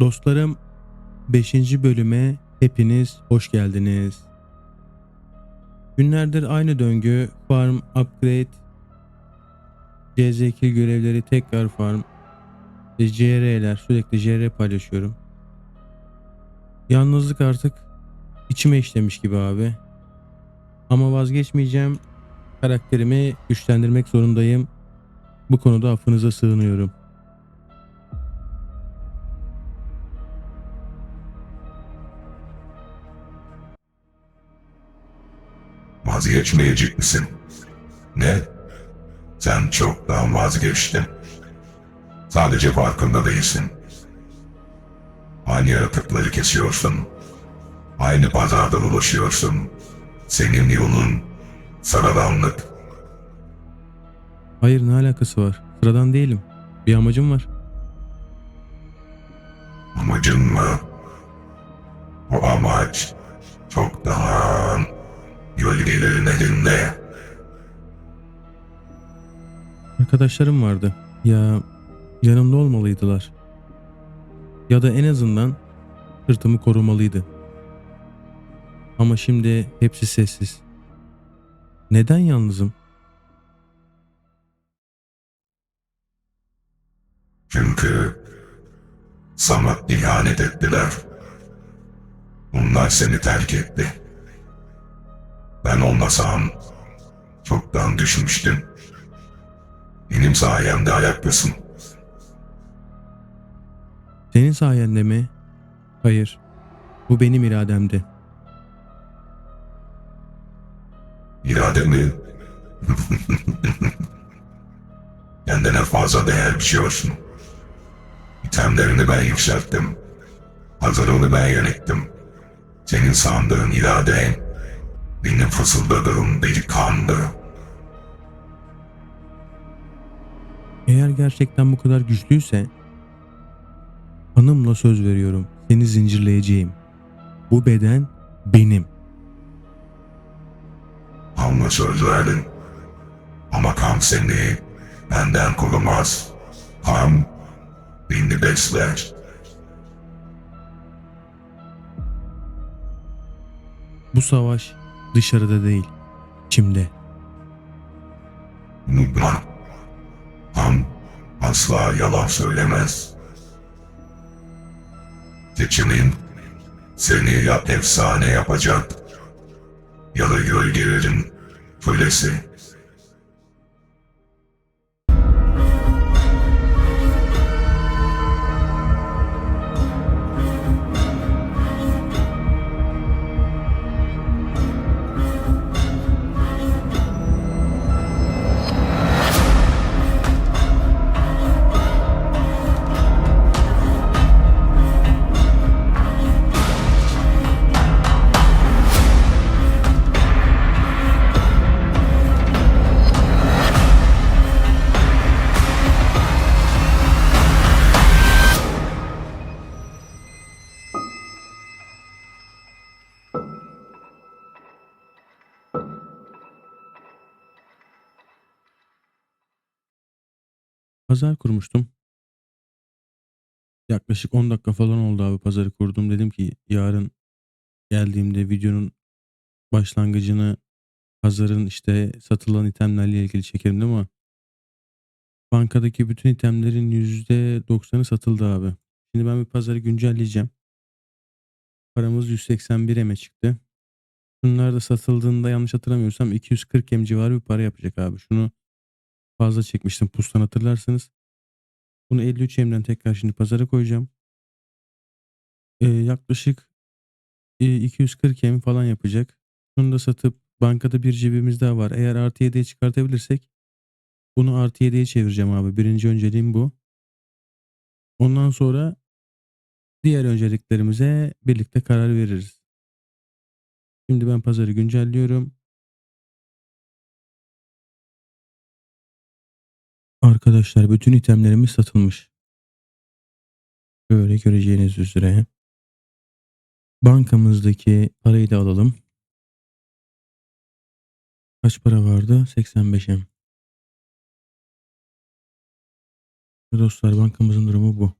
Dostlarım 5. bölüme hepiniz hoş geldiniz. Günlerdir aynı döngü farm upgrade CZ2 görevleri tekrar farm e, CR'ler sürekli CR paylaşıyorum. Yalnızlık artık içime işlemiş gibi abi. Ama vazgeçmeyeceğim. Karakterimi güçlendirmek zorundayım. Bu konuda affınıza sığınıyorum. Vazgeçmeyecek misin? Ne? Sen çoktan vazgeçtin. Sadece farkında değilsin. Aynı yaratıkları kesiyorsun. Aynı pazarda dolaşıyorsun. Senin yolun sıradanlık. Hayır ne alakası var? Sıradan değilim. Bir amacım var. Amacın mı? O amaç çoktan gölgelerin elinde. Arkadaşlarım vardı. Ya yanımda olmalıydılar. Ya da en azından sırtımı korumalıydı. Ama şimdi hepsi sessiz. Neden yalnızım? Çünkü sana ihanet ettiler. Onlar seni terk etti. Ben olmasam çoktan düşmüştüm. Benim sayemde ayaktasın. Senin sayende mi? Hayır. Bu benim irademdi. İrademi kendine fazla değer biçiyorsun. İtemlerini ben yükselttim. Hazırlığını ben yönettim. Senin sandığın iraden benim fısıldadığım delikanlı. Eğer gerçekten bu kadar güçlüyse hanımla söz veriyorum. Seni zincirleyeceğim. Bu beden benim. Ama söz verdin. Ama kan seni benden korumaz. Kan beni besler. Bu savaş dışarıda değil, içimde. Unutma. Kan asla yalan söylemez. Seçimin seni ya efsane yapacak ya da gölgelerin kölesi. Pazar kurmuştum. Yaklaşık 10 dakika falan oldu abi pazarı kurdum. Dedim ki yarın geldiğimde videonun başlangıcını pazarın işte satılan itemlerle ilgili çekerim değil mi? Bankadaki bütün itemlerin %90'ı satıldı abi. Şimdi ben bir pazarı güncelleyeceğim. Paramız 181 eme çıktı. Bunlar da satıldığında yanlış hatırlamıyorsam 240 em civarı bir para yapacak abi. Şunu fazla çekmiştim pustan hatırlarsınız. Bunu 53 emden tekrar şimdi pazara koyacağım. Ee, yaklaşık e, 240 em falan yapacak. Bunu da satıp bankada bir cebimiz daha var. Eğer artı 7'ye çıkartabilirsek bunu artı 7'ye çevireceğim abi. Birinci önceliğim bu. Ondan sonra diğer önceliklerimize birlikte karar veririz. Şimdi ben pazarı güncelliyorum. Arkadaşlar bütün itemlerimiz satılmış. Böyle göreceğiniz üzere. Bankamızdaki parayı da alalım. Kaç para vardı? 85'em. Dostlar bankamızın durumu bu.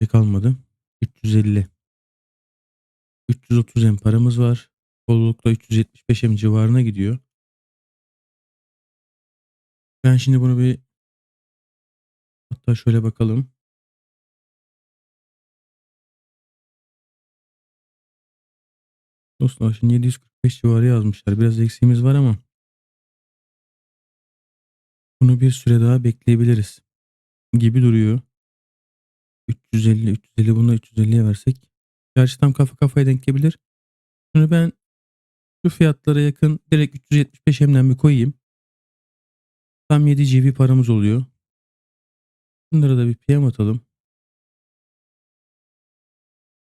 şey kalmadı. 350. 330 M paramız var. Kollukta 375 M civarına gidiyor. Ben şimdi bunu bir hatta şöyle bakalım. Dostlar şimdi 745 civarı yazmışlar. Biraz eksiğimiz var ama bunu bir süre daha bekleyebiliriz gibi duruyor. 350 350 bunu 350'ye versek. Gerçi tam kafa kafaya denk gelebilir. Bunu ben şu fiyatlara yakın direkt 375 hemden bir koyayım. Tam 7 GB paramız oluyor. Bunlara da bir PM atalım.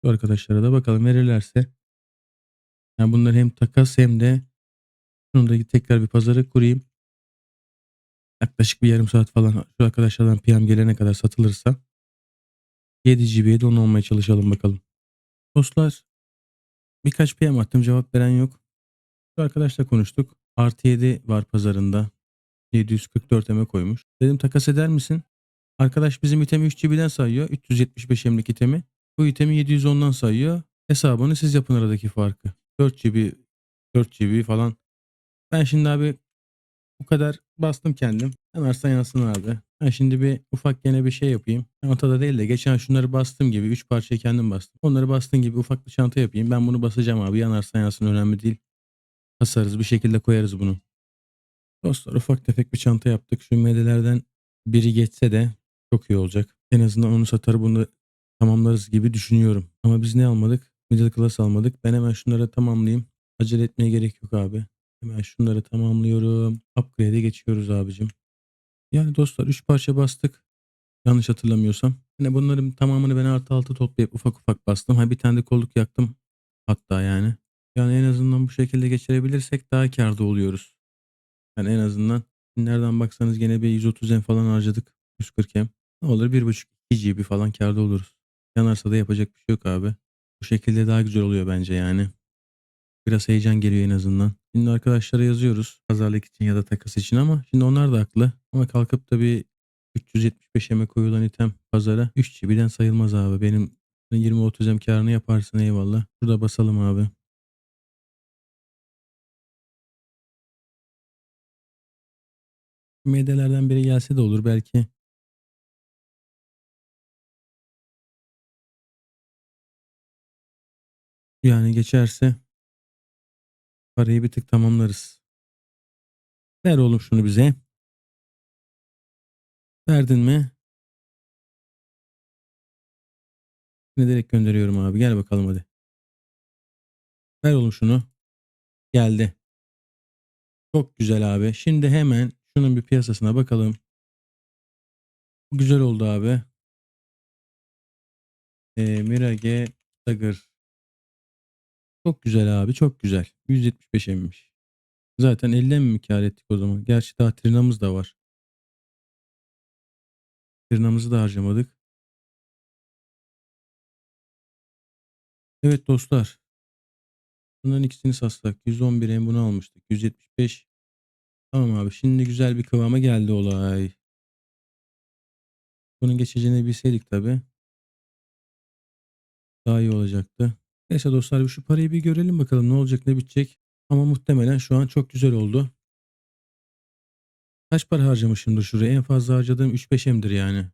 Şu arkadaşlara da bakalım verirlerse. Yani bunları hem takas hem de şunu da tekrar bir pazara kurayım. Yaklaşık bir yarım saat falan şu arkadaşlardan PM gelene kadar satılırsa 7 GB'ye de onu olmaya çalışalım bakalım. Dostlar birkaç PM attım cevap veren yok. Şu arkadaşla konuştuk. Artı 7 var pazarında. 744 M koymuş. Dedim takas eder misin? Arkadaş bizim itemi 3 GB'den sayıyor. 375 M'lik itemi. Bu itemi 710'dan sayıyor. Hesabını siz yapın aradaki farkı. 4 GB 4 GB falan. Ben şimdi abi bu kadar bastım kendim. Yanarsan yansın abi. Ben şimdi bir ufak gene bir şey yapayım. Çantada değil de geçen şunları bastım gibi 3 parçayı kendim bastım. Onları bastığın gibi ufak bir çanta yapayım. Ben bunu basacağım abi. Yanarsan yansın önemli değil. Basarız bir şekilde koyarız bunu. Dostlar ufak tefek bir çanta yaptık. Şu medelerden biri geçse de çok iyi olacak. En azından onu satar bunu tamamlarız gibi düşünüyorum. Ama biz ne almadık? Middle class almadık. Ben hemen şunları tamamlayayım. Acele etmeye gerek yok abi. Hemen şunları tamamlıyorum. Upgrade'e geçiyoruz abicim. Yani dostlar 3 parça bastık. Yanlış hatırlamıyorsam. Yine bunların tamamını ben artı altı toplayıp ufak ufak bastım. Ha bir tane de kolluk yaktım. Hatta yani. Yani en azından bu şekilde geçirebilirsek daha karda oluyoruz. Yani en azından nereden baksanız gene bir 130 en falan harcadık. 140 em. Ne olur 1.5-2 GB falan karda oluruz. Yanarsa da yapacak bir şey yok abi. Bu şekilde daha güzel oluyor bence yani. Biraz heyecan geliyor en azından. Şimdi arkadaşlara yazıyoruz. Pazarlık için ya da takas için ama şimdi onlar da haklı. Ama kalkıp da bir 375 eme koyulan item pazara 3 GB'den sayılmaz abi. Benim 20-30 em karını yaparsın eyvallah. Burada basalım abi. Medyalardan biri gelse de olur belki. Yani geçerse parayı bir tık tamamlarız. Ver oğlum şunu bize. Verdin mi? Ne direkt gönderiyorum abi. Gel bakalım hadi. Ver oğlum şunu. Geldi. Çok güzel abi. Şimdi hemen şunun bir piyasasına bakalım. Güzel oldu abi. E, Mirage Dagger. Çok güzel abi. Çok güzel. 175 emmiş. Zaten 50 mi kar ettik o zaman? Gerçi daha tırnamız da var. Tırnamızı da harcamadık. Evet dostlar. Bunların ikisini satsak. 111 em bunu almıştık. 175. Tamam abi. Şimdi güzel bir kıvama geldi olay. Bunun geçeceğini bilseydik tabi. Daha iyi olacaktı. Neyse dostlar şu parayı bir görelim bakalım ne olacak ne bitecek. Ama muhtemelen şu an çok güzel oldu. Kaç para harcamışımdır şuraya? En fazla harcadığım 3-5 emdir yani.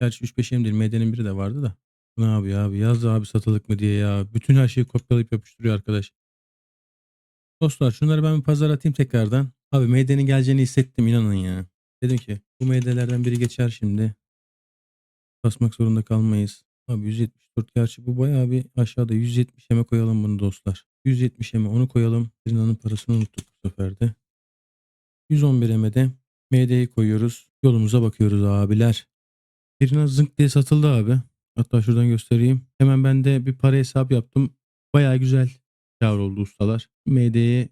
Gerçi 3-5 emdir. MD'nin biri de vardı da. Ne abi abi yaz abi satılık mı diye ya. Bütün her şeyi kopyalayıp yapıştırıyor arkadaş. Dostlar şunları ben bir pazar atayım tekrardan. Abi MD'nin geleceğini hissettim inanın ya. Dedim ki bu MD'lerden biri geçer şimdi. Basmak zorunda kalmayız. Abi 174 gerçi bu bayağı bir aşağıda 170 eme koyalım bunu dostlar. 170 eme onu koyalım. Rina'nın parasını unuttuk bu sefer de. 111 eme de MD'yi koyuyoruz. Yolumuza bakıyoruz abiler. Rina zınk diye satıldı abi. Hatta şuradan göstereyim. Hemen ben de bir para hesap yaptım. Bayağı güzel kar oldu ustalar. MD'yi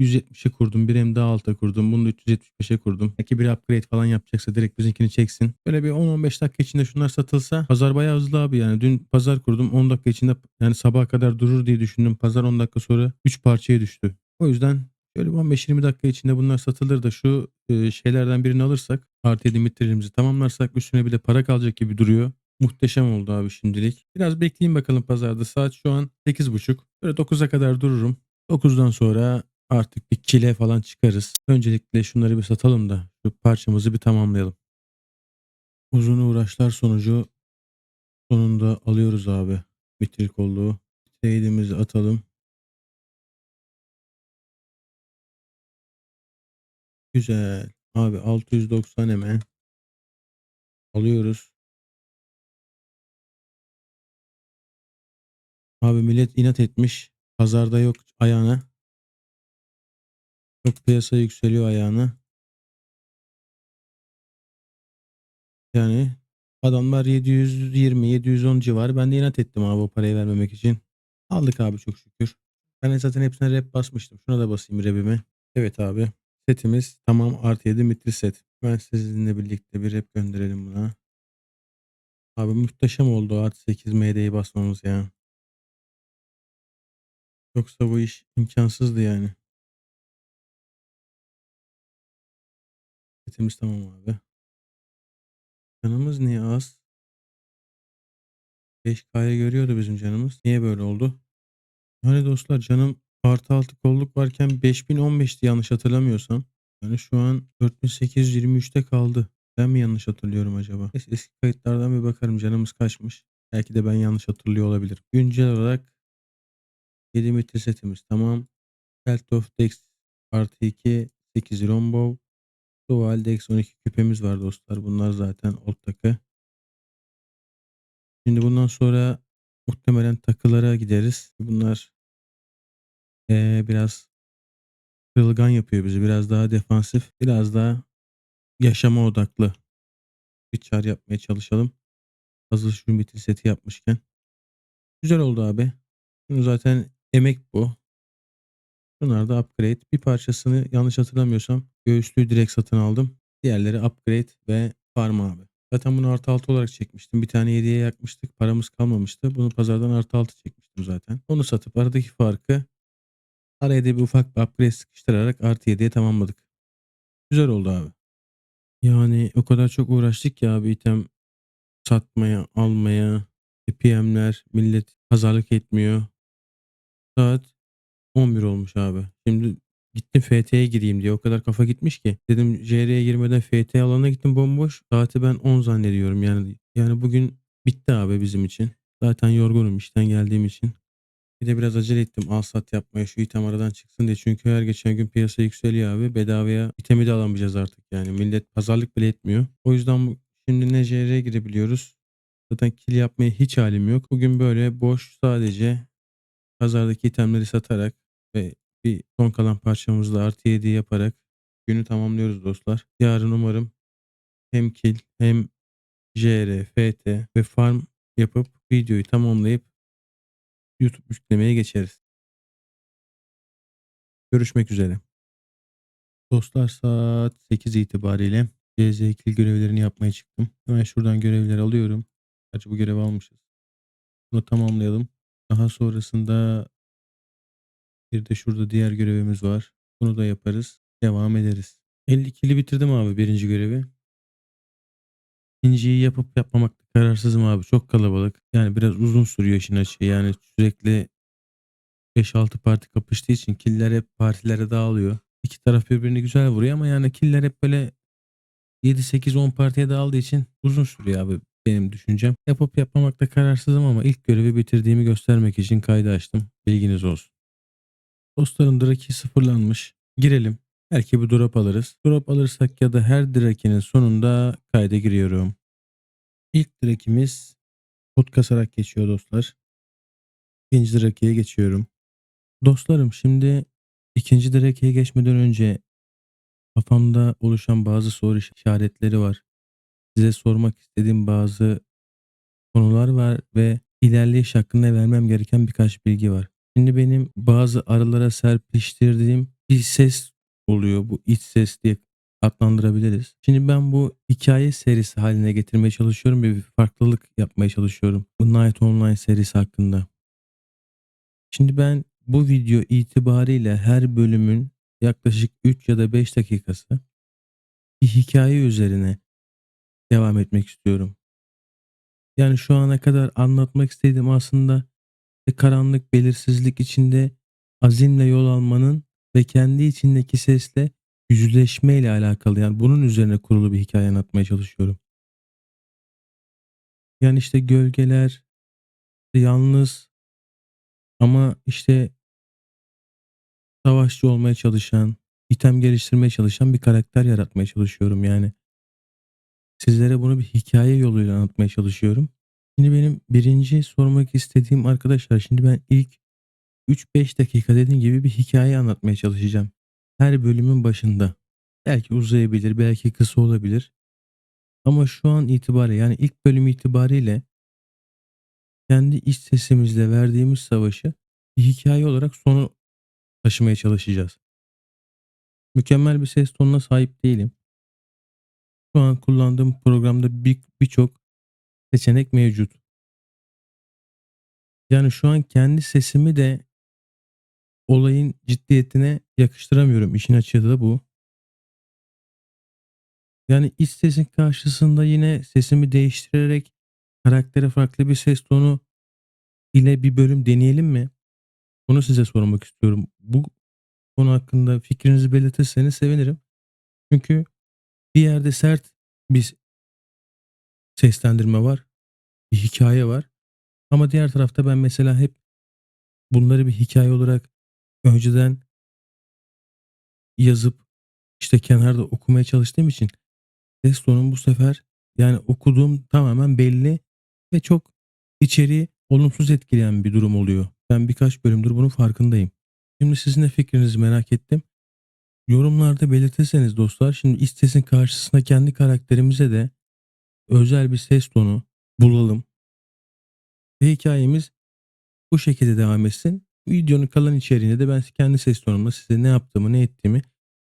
170'e kurdum. Bir hem daha alta kurdum. Bunu da 375'e kurdum. Belki bir upgrade falan yapacaksa direkt bizimkini çeksin. Böyle bir 10-15 dakika içinde şunlar satılsa pazar bayağı hızlı abi yani. Dün pazar kurdum 10 dakika içinde yani sabaha kadar durur diye düşündüm. Pazar 10 dakika sonra 3 parçaya düştü. O yüzden şöyle bir 15-20 dakika içinde bunlar satılır da şu e, şeylerden birini alırsak artı 7 limitlerimizi tamamlarsak üstüne bir de para kalacak gibi duruyor. Muhteşem oldu abi şimdilik. Biraz bekleyeyim bakalım pazarda. Saat şu an 8.30. Böyle 9'a kadar dururum. 9'dan sonra artık bir kile falan çıkarız. Öncelikle şunları bir satalım da şu parçamızı bir tamamlayalım. Uzun uğraşlar sonucu sonunda alıyoruz abi. Bitir kolluğu. Trade'imizi atalım. Güzel. Abi 690 hemen. Alıyoruz. Abi millet inat etmiş. Pazarda yok ayağına. Çok piyasa yükseliyor ayağına. Yani adamlar 720 710 civarı. Ben de inat ettim abi o parayı vermemek için. Aldık abi çok şükür. Ben zaten hepsine rep basmıştım. Şuna da basayım rep'imi. Evet abi. Setimiz tamam artı 7 mitri set. Ben sizinle birlikte bir rep gönderelim buna. Abi muhteşem oldu artı 8 MD'yi basmamız ya. Yoksa bu iş imkansızdı yani. Setimiz tamam abi. Canımız niye az? 5K'ya görüyordu bizim canımız. Niye böyle oldu? Hani dostlar canım artı altı kolluk varken 5015'ti yanlış hatırlamıyorsam. Yani şu an 4823'te kaldı. Ben mi yanlış hatırlıyorum acaba? Neyse, eski kayıtlardan bir bakarım canımız kaçmış. Belki de ben yanlış hatırlıyor olabilirim. Güncel olarak 7 metre setimiz tamam. Belt of Dex artı 2 8 Rombow. Dual Dex 12 küpemiz var dostlar. Bunlar zaten old takı. Şimdi bundan sonra muhtemelen takılara gideriz. Bunlar eee, biraz kırılgan yapıyor bizi. Biraz daha defansif, biraz daha yaşama odaklı bir çar yapmaya çalışalım. Hazır şu metin seti yapmışken. Güzel oldu abi. Bunu zaten emek bu. Bunlar da upgrade. Bir parçasını yanlış hatırlamıyorsam göğüslüğü direkt satın aldım. Diğerleri upgrade ve farm abi. Zaten bunu artı altı olarak çekmiştim. Bir tane 7'ye yakmıştık. Paramız kalmamıştı. Bunu pazardan artı altı çekmiştim zaten. Onu satıp aradaki farkı araya da bir ufak bir upgrade sıkıştırarak artı 7'ye tamamladık. Güzel oldu abi. Yani o kadar çok uğraştık ya abi item satmaya, almaya. PM'ler millet pazarlık etmiyor. Saat 11 olmuş abi. Şimdi gittim FT'ye gireyim diye o kadar kafa gitmiş ki. Dedim JR'ye girmeden FT alanına gittim bomboş. Saati ben 10 zannediyorum yani. Yani bugün bitti abi bizim için. Zaten yorgunum işten geldiğim için. Bir de biraz acele ettim al sat yapmaya şu item aradan çıksın diye. Çünkü her geçen gün piyasa yükseliyor abi. Bedavaya itemi de alamayacağız artık yani. Millet pazarlık bile etmiyor. O yüzden şimdi ne JR'ye girebiliyoruz. Zaten kill yapmaya hiç halim yok. Bugün böyle boş sadece pazardaki itemleri satarak ve bir son kalan parçamızla artı 7 yaparak günü tamamlıyoruz dostlar. Yarın umarım hem kill hem JR, FT ve farm yapıp videoyu tamamlayıp YouTube yüklemeye geçeriz. Görüşmek üzere. Dostlar saat 8 itibariyle CZ2 görevlerini yapmaya çıktım. Hemen şuradan görevleri alıyorum. Gerçi bu görevi almışız. Bunu tamamlayalım. Daha sonrasında bir de şurada diğer görevimiz var. Bunu da yaparız. Devam ederiz. 52'li bitirdim abi birinci görevi. İkinciyi yapıp yapmamakta kararsızım abi. Çok kalabalık. Yani biraz uzun sürüyor işin açığı. Yani sürekli 5-6 parti kapıştığı için killer hep partilere dağılıyor. İki taraf birbirini güzel vuruyor ama yani killer hep böyle 7-8-10 partiye dağıldığı için uzun sürüyor abi benim düşüncem. Yapıp yapmamakta kararsızım ama ilk görevi bitirdiğimi göstermek için kaydı açtım. Bilginiz olsun. Dostlarım Draki sıfırlanmış. Girelim. Belki bir drop alırız. Drop alırsak ya da her Draki'nin sonunda kayda giriyorum. İlk Draki'miz pot kasarak geçiyor dostlar. İkinci Draki'ye geçiyorum. Dostlarım şimdi ikinci Draki'ye geçmeden önce kafamda oluşan bazı soru işaretleri var. Size sormak istediğim bazı konular var ve ilerleyiş hakkında vermem gereken birkaç bilgi var. Şimdi benim bazı aralara serpiştirdiğim bir ses oluyor. Bu iç ses diye adlandırabiliriz. Şimdi ben bu hikaye serisi haline getirmeye çalışıyorum bir farklılık yapmaya çalışıyorum. Bu Night Online serisi hakkında. Şimdi ben bu video itibariyle her bölümün yaklaşık 3 ya da 5 dakikası bir hikaye üzerine devam etmek istiyorum. Yani şu ana kadar anlatmak istediğim aslında e, karanlık belirsizlik içinde azimle yol almanın ve kendi içindeki sesle yüzleşmeyle alakalı. Yani bunun üzerine kurulu bir hikaye anlatmaya çalışıyorum. Yani işte gölgeler, yalnız ama işte savaşçı olmaya çalışan, item geliştirmeye çalışan bir karakter yaratmaya çalışıyorum yani. Sizlere bunu bir hikaye yoluyla anlatmaya çalışıyorum. Şimdi benim birinci sormak istediğim arkadaşlar şimdi ben ilk 3-5 dakika dediğim gibi bir hikaye anlatmaya çalışacağım. Her bölümün başında. Belki uzayabilir, belki kısa olabilir. Ama şu an itibariyle yani ilk bölüm itibariyle kendi iç sesimizle verdiğimiz savaşı bir hikaye olarak sonu taşımaya çalışacağız. Mükemmel bir ses tonuna sahip değilim. Şu an kullandığım programda bir- birçok seçenek mevcut. Yani şu an kendi sesimi de olayın ciddiyetine yakıştıramıyorum. İşin açığı da bu. Yani iç sesin karşısında yine sesimi değiştirerek karaktere farklı bir ses tonu ile bir bölüm deneyelim mi? Bunu size sormak istiyorum. Bu konu hakkında fikrinizi belirtirseniz sevinirim. Çünkü bir yerde sert bir seslendirme var. Bir hikaye var. Ama diğer tarafta ben mesela hep bunları bir hikaye olarak önceden yazıp işte kenarda okumaya çalıştığım için ses bu sefer yani okuduğum tamamen belli ve çok içeriği olumsuz etkileyen bir durum oluyor. Ben birkaç bölümdür bunun farkındayım. Şimdi sizin de fikrinizi merak ettim. Yorumlarda belirtirseniz dostlar şimdi iç sesin karşısında kendi karakterimize de özel bir ses tonu bulalım. Ve hikayemiz bu şekilde devam etsin. Videonun kalan içeriğinde de ben kendi ses tonumla size ne yaptığımı ne ettiğimi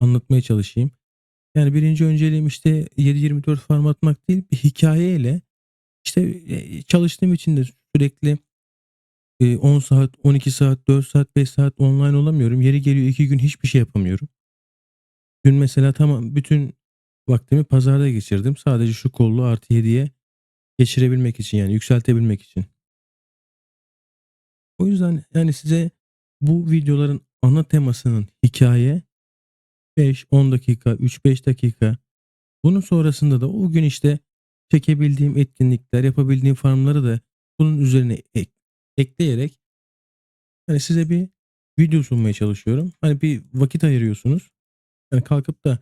anlatmaya çalışayım. Yani birinci önceliğim işte 7-24 farm atmak değil bir hikayeyle işte e, çalıştığım için de sürekli e, 10 saat, 12 saat, 4 saat, 5 saat online olamıyorum. Yeri geliyor 2 gün hiçbir şey yapamıyorum. Dün mesela tamam bütün vaktimi pazarda geçirdim. Sadece şu kollu artı 7'ye geçirebilmek için yani yükseltebilmek için. O yüzden yani size bu videoların ana temasının hikaye 5-10 dakika, 3-5 dakika. Bunun sonrasında da o gün işte çekebildiğim etkinlikler, yapabildiğim farmları da bunun üzerine ek- ekleyerek hani size bir video sunmaya çalışıyorum. Hani bir vakit ayırıyorsunuz. Hani kalkıp da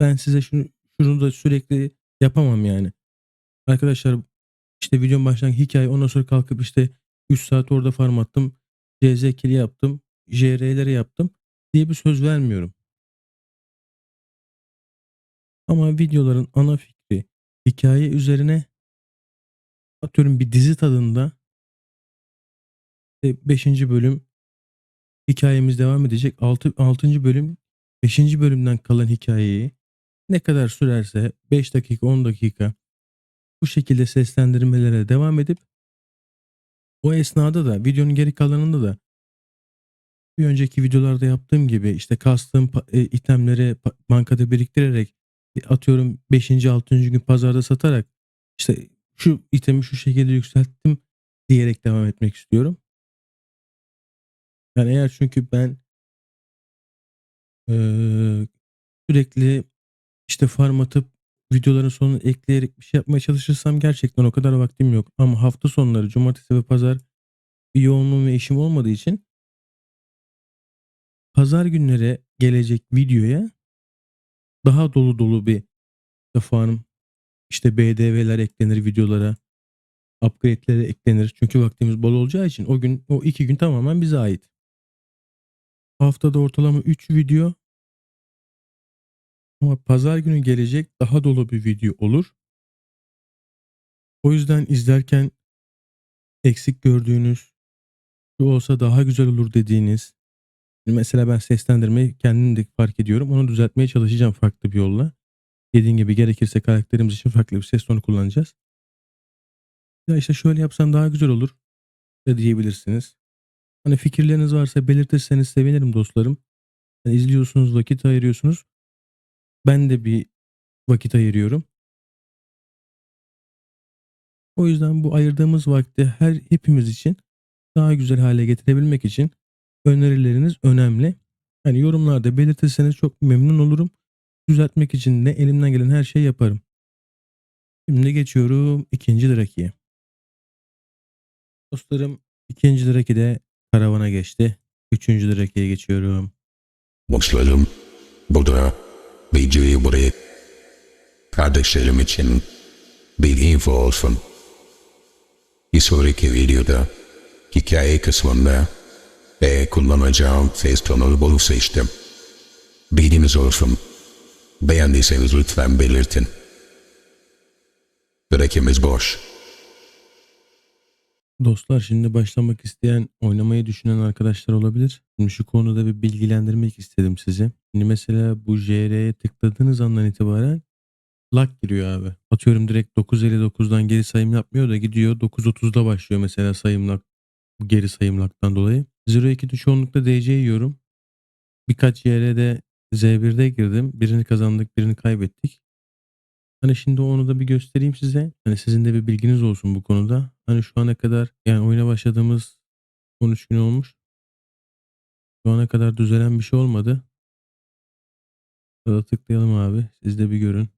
ben size şunu şunu da sürekli yapamam yani. Arkadaşlar işte videonun başlangıcı hikaye ondan sonra kalkıp işte 3 saat orada farm attım. CZ kill yaptım. JR'leri yaptım diye bir söz vermiyorum. Ama videoların ana fikri hikaye üzerine atıyorum bir dizi tadında 5. bölüm hikayemiz devam edecek. 6. 6. bölüm 5. bölümden kalan hikayeyi ne kadar sürerse 5 dakika 10 dakika bu şekilde seslendirmelere devam edip o esnada da videonun geri kalanında da bir önceki videolarda yaptığım gibi işte kastığım e, itemleri bankada biriktirerek e, atıyorum 5. 6. gün pazarda satarak işte şu itemi şu şekilde yükselttim diyerek devam etmek istiyorum. Yani eğer çünkü ben eee, sürekli işte farm atıp videoların sonuna ekleyerek bir şey yapmaya çalışırsam gerçekten o kadar vaktim yok. Ama hafta sonları cumartesi ve pazar bir yoğunluğum ve işim olmadığı için pazar günleri gelecek videoya daha dolu dolu bir işte farm işte BDV'ler eklenir videolara upgrade'lere eklenir. Çünkü vaktimiz bol olacağı için o gün o iki gün tamamen bize ait. Haftada ortalama 3 video ama pazar günü gelecek daha dolu bir video olur. O yüzden izlerken eksik gördüğünüz, şu olsa daha güzel olur dediğiniz, mesela ben seslendirmeyi kendim de fark ediyorum. Onu düzeltmeye çalışacağım farklı bir yolla. Dediğim gibi gerekirse karakterimiz için farklı bir ses tonu kullanacağız. Ya işte şöyle yapsam daha güzel olur da diyebilirsiniz. Hani fikirleriniz varsa belirtirseniz sevinirim dostlarım. Yani izliyorsunuz, vakit ayırıyorsunuz. Ben de bir vakit ayırıyorum. O yüzden bu ayırdığımız vakti her hepimiz için daha güzel hale getirebilmek için önerileriniz önemli. Hani yorumlarda belirtirseniz çok memnun olurum. Düzeltmek için de elimden gelen her şeyi yaparım. Şimdi geçiyorum ikinci drakiye. Dostlarım ikinci draki de karavana geçti. Üçüncü drakiye geçiyorum. Dostlarım, bu videoyu buraya kardeşlerim için bir info olsun. Bir sonraki videoda hikaye kısmında ve kullanacağım ses tonunu bunu seçtim. Bilginiz olsun. Beğendiyseniz lütfen belirtin. Bırakımız boş. Dostlar şimdi başlamak isteyen, oynamayı düşünen arkadaşlar olabilir. Şimdi şu konuda bir bilgilendirmek istedim sizi. Şimdi mesela bu JR'ye tıkladığınız andan itibaren lag giriyor abi. Atıyorum direkt 9.59'dan geri sayım yapmıyor da gidiyor 9.30'da başlıyor mesela sayım. Bu geri sayım lag'dan dolayı. 0.2'de çoğunlukla DC yiyorum. Birkaç YR'de Z1'de girdim. Birini kazandık, birini kaybettik. Hani şimdi onu da bir göstereyim size. Hani sizin de bir bilginiz olsun bu konuda. Hani şu ana kadar yani oyuna başladığımız 13 gün olmuş. Şu ana kadar düzelen bir şey olmadı. Burada tıklayalım abi. Siz de bir görün.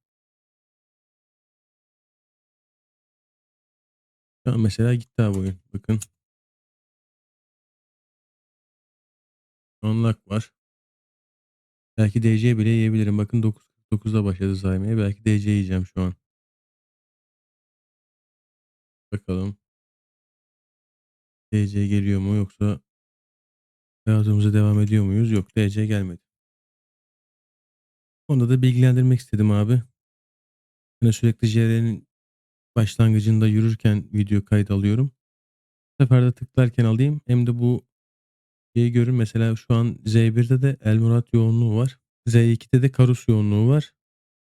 Şu an mesela gitti abi oyun. Bakın. Onlak var. Belki DC bile yiyebilirim. Bakın 9.49'da başladı saymaya. Belki DC yiyeceğim şu an. Bakalım. DC geliyor mu yoksa hayatımıza devam ediyor muyuz? Yok DC gelmedi. Onda da bilgilendirmek istedim abi. Hani sürekli JR'nin başlangıcında yürürken video kayıt alıyorum. Bu sefer de tıklarken alayım. Hem de bu şeyi görün. Mesela şu an Z1'de de Elmurat yoğunluğu var. Z2'de de Karus yoğunluğu var.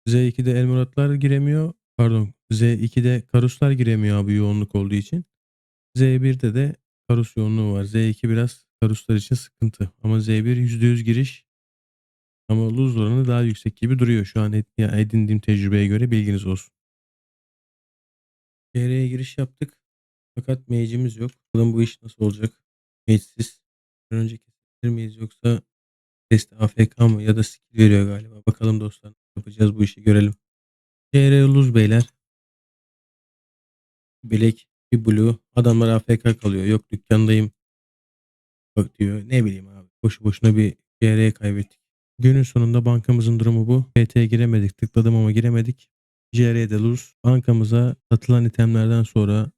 Z2'de Elmuratlar giremiyor. Pardon. Z2'de Karuslar giremiyor abi yoğunluk olduğu için. Z1'de de Karus yoğunluğu var. Z2 biraz Karuslar için sıkıntı. Ama Z1 %100 giriş ama lose oranı daha yüksek gibi duruyor. Şu an edindiğim tecrübeye göre bilginiz olsun. CR'ye giriş yaptık. Fakat mage'imiz yok. Bakalım bu iş nasıl olacak? Mage'siz. Önce kesebilir miyiz yoksa test AFK mı ya da skill veriyor galiba. Bakalım dostlar yapacağız bu işi görelim. CR lose beyler. Black, bir blue. Adamlar AFK kalıyor. Yok dükkandayım. Bak diyor. Ne bileyim abi. Boşu boşuna bir CR'ye kaybettik. Günün sonunda bankamızın durumu bu. PT'ye giremedik. Tıkladım ama giremedik. JR'de lose. Bankamıza satılan itemlerden sonra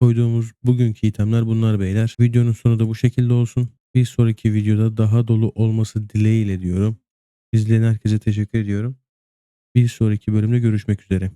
koyduğumuz bugünkü itemler bunlar beyler. Videonun sonu da bu şekilde olsun. Bir sonraki videoda daha dolu olması dileğiyle diyorum. İzleyen herkese teşekkür ediyorum. Bir sonraki bölümde görüşmek üzere.